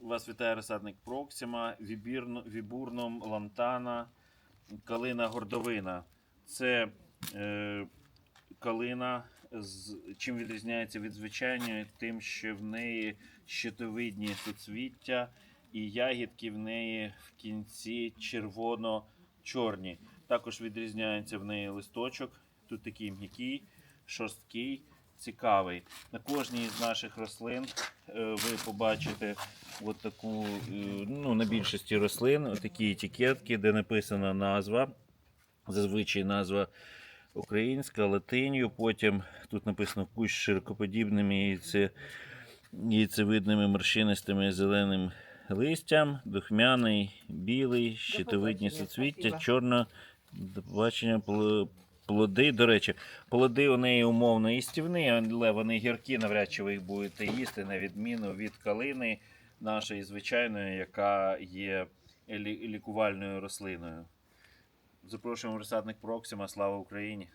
Вас вітає розсадник Проксима, вібірно, вібурном, лантана, калина гордовина. Це е, калина, з, чим відрізняється від звичайної, тим, що в неї щитовидні суцвіття і ягідки в неї в кінці червоно-чорні. Також відрізняється в неї листочок. Тут такий м'який, шорсткий, цікавий. На кожній з наших рослин е, ви побачите от таку, е, ну, на більшості рослин, такі етикетки, де написана назва. Зазвичай назва українська, латинью. Потім тут написано кущ з широкоподібними яйце, яйцевидними морщинистими зеленим листям, духмяний, білий, щитовидні соцвіття, побачення пл- плоди. До речі, плоди у неї умовно їстівні, але вони гіркі, навряд чи ви їх будете їсти, на відміну від калини нашої звичайної, яка є лі- лікувальною рослиною. Запрошуємо розсадник Проксима. Слава Україні!